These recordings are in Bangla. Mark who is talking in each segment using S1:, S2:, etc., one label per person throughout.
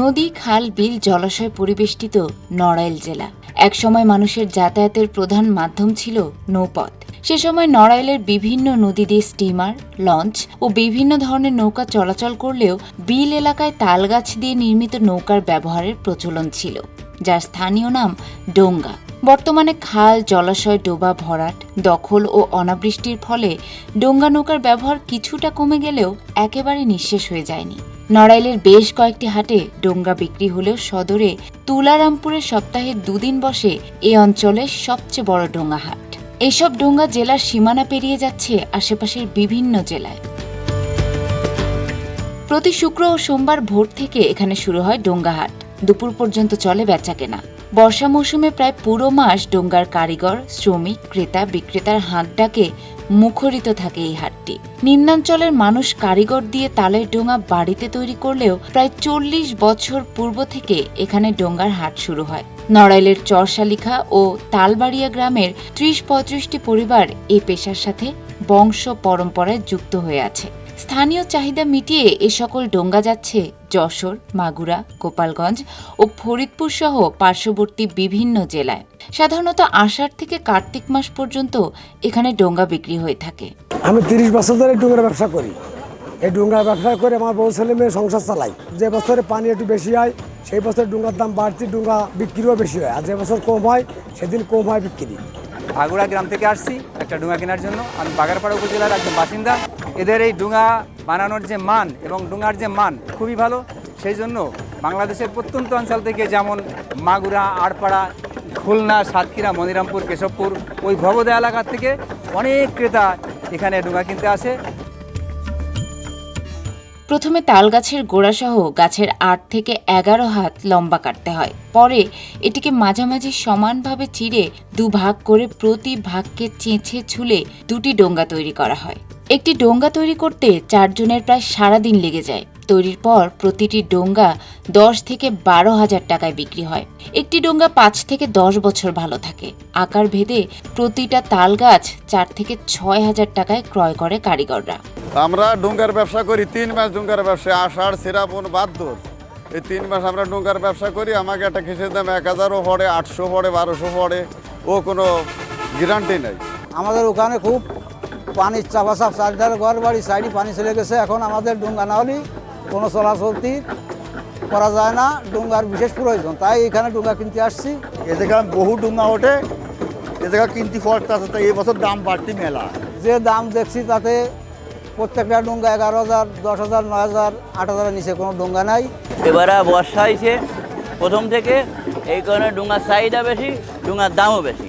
S1: নদী, খাল, বিল, জলাশয় পরিবেষ্টিত নড়াইল জেলা। একসময় মানুষের যাতায়াতের প্রধান মাধ্যম ছিল নৌপথ। সে সময় নড়াইলের বিভিন্ন নদী দিয়ে স্টিমার, লঞ্চ ও বিভিন্ন ধরনের নৌকা চলাচল করলেও বিল এলাকায় তালগাছ দিয়ে নির্মিত নৌকার ব্যবহারের প্রচলন ছিল, যার স্থানীয় নাম ডোঙ্গা। বর্তমানে খাল, জলাশয়, ডোবা, ভরাট, দখল ও অনাবৃষ্টির ফলে ডোঙ্গা নৌকার ব্যবহার কিছুটা কমে গেলেও একেবারে নিঃশেষ হয়ে যায়নি। নড়াইলের বেশ কয়েকটি হাটে ডোঙ্গা বিক্রি হলেও সদরে তুলারামপুরে সপ্তাহে দুদিন বসে এ অঞ্চলের সবচেয়ে বড় ডোঙ্গা হাট। এসব ডোঙ্গা জেলার সীমানা পেরিয়ে যাচ্ছে আশেপাশের বিভিন্ন জেলায়। প্রতি শুক্র ও সোমবার ভোর থেকে এখানে শুরু হয় ডোঙ্গা হাট। দুপুর পর্যন্ত চলে বেচাকেনা। বর্ষা মৌসুমে প্রায় পুরো মাস ডোঙ্গার কারিগর, শ্রমিক, ক্রেতা, বিক্রেতার হাঁক ডাকে মুখরিত থাকে এই হাটটি। নিম্নাঞ্চলের মানুষ কারিগর দিয়ে তালের ডোঙা বাড়িতে তৈরি করলেও প্রায় চল্লিশ বছর পূর্ব থেকে এখানে ডোঙ্গার হাট শুরু হয়। নড়াইলের চরশালিখা ও তালবাড়িয়া গ্রামের ত্রিশ পঁয়ত্রিশটি পরিবার এই পেশার সাথে বংশ পরম্পরায় যুক্ত হয়ে আছে। স্থানীয় চাহিদা মিটিয়ে এ সকল ডোঙ্গা যাচ্ছে। যশোর মাগুরা গোপালগঞ্জ ও ফরিদপুর সহ পার্শ্ববর্তী বিভিন্ন জেলায়। সাধারণত আষাঢ় থেকে কার্তিক মাস পর্যন্ত এখানে ডোঙ্গা বিক্রি হয়ে থাকে।
S2: আমি তিরিশ বছর ধরে ডুঙ্গার ব্যবসা করি। এই ডুঙ্গার ব্যবসা করে আমার বউ ছেলে মেয়ে সংসার চালাই যে বছরে পানি একটু বেশি হয় সেই বছর ডুঙ্গার দাম বাড়তি ডুঙ্গা বিক্রিও বেশি হয়। আর যে বছর কম হয় সেদিন কম হয় বিক্রি।
S3: ভাগুড়া গ্রাম থেকে আসছি একটা ডুঙা কেনার জন্য। আমি বাগারপাড়া উপজেলার একজন বাসিন্দা। এদের এই ডুঙা বানানোর যে মান এবং ডুঙার যে মান খুবই ভালো, সেই জন্য বাংলাদেশের প্রত্যন্ত অঞ্চল থেকে যেমন মাগুরা, আড়পাড়া, খুলনা, সাতক্ষীরা, মনিরামপুর, কেশবপুর, ওই ভবদা এলাকা থেকে অনেক ক্রেতা এখানে ডুঙা কিনতে আসে।
S1: প্রথমে তাল গাছের গোড়াসহ গাছের আট থেকে এগারো হাত লম্বা কাটতে হয়। পরে এটিকে মাঝামাঝি সমানভাবে চিড়ে দুভাগ করে প্রতি ভাগকে চেঁচে ছুলে দুটি ডোঙ্গা তৈরি করা হয়। একটি ডোঙ্গা তৈরি করতে চারজনের প্রায় সারাদিন লেগে যায়। তৈরির পর প্রতিটি ডোঙ্গা দশ থেকে বারো হাজার টাকায় বিক্রি হয়। একটি ডোঙ্গা পাঁচ থেকে দশ বছর ভালো থাকে। আকার ভেদে প্রতিটা তাল গাছ চার থেকে ছয় হাজার টাকায় ক্রয় করে কারিগররা।
S4: আমরা ডোঙ্গার ব্যবসা করি তিন মাস ডোঙ্গার ব্যবসা আষাঢ় শ্রাবণ বাদ্য এই তিন মাস আমরা ডোঙ্গার ব্যবসা করি আমাকে একটা কিসের দাম এক হাজারও পড়ে আটশো পড়ে বারোশো পড়ে ও কোনো গ্যারান্টি নেই।
S5: আমাদের ওখানে খুব পানির চাপা চাপ চারিধারে ঘর বাড়ি সাইডে পানি চলে গেছে। এখন আমাদের ডুঙ্গা না হলে কোনো চলাচলতি করা যায় না। ডুঙ্গার বিশেষ প্রয়োজন। তাই এখানে ডুঙ্গা কিনতে আসছি।
S6: এ জায়গা বহু ডুঙ্গা ওঠে। এ জায়গা কিনতে পড়তেছে তো এই বছর দাম বাড়তি মেলা।
S5: যে দাম দেখছি তাতে প্রত্যেকটা ডুঙ্গা এগারো হাজার দশ হাজার নয় হাজার আট হাজারের নিচে কোনো ডুঙ্গা নাই।
S7: এবারে বর্ষা হয়েছে প্রথম থেকে এই কারণে ডুঙার চাহিদা বেশি ডুঙার দামও বেশি।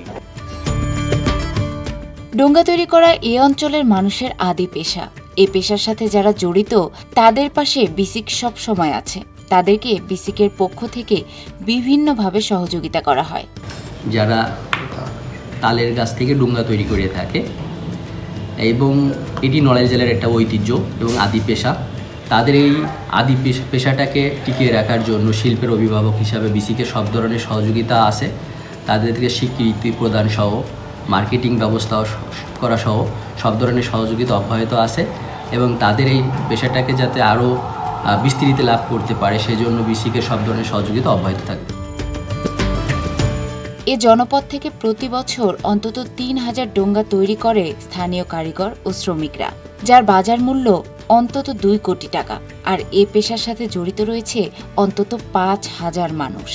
S1: ডোঙ্গা তৈরি করা এ অঞ্চলের মানুষের আদি পেশা। এ পেশার সাথে যারা জড়িত, তাদের পাশে বিসিক সব সময় আছে। তাদেরকে বিসিকের পক্ষ থেকে বিভিন্নভাবে সহযোগিতা করা হয়।
S8: যারা তালের গাছ থেকে ডুঙ্গা তৈরি করে থাকে, এবং এটি নড়াইল জেলার একটা ঐতিহ্য এবং আদি পেশা। তাদের এই আদি পেশ- পেশাটাকে টিকিয়ে রাখার জন্য শিল্পের অভিভাবক হিসাবে বিসিকে সব ধরনের সহযোগিতা আছে। তাদেরকে স্বীকৃতি প্রদান সহ মার্কেটিং ব্যবস্থা করা সহ সব ধরনের সহযোগিতা অব্যাহত আছে এবং তাদের এই পেশাটাকে যাতে আরও বিস্তৃতি লাভ করতে পারে সেজন্য বিসিকে সব ধরনের সহযোগিতা অব্যাহত থাকবে।
S1: এ জনপদ থেকে প্রতি বছর অন্তত তিন হাজার ডোঙ্গা তৈরি করে স্থানীয় কারিগর ও শ্রমিকরা, যার বাজার মূল্য অন্তত দুই কোটি টাকা। আর এ পেশার সাথে জড়িত রয়েছে অন্তত পাঁচ হাজার মানুষ।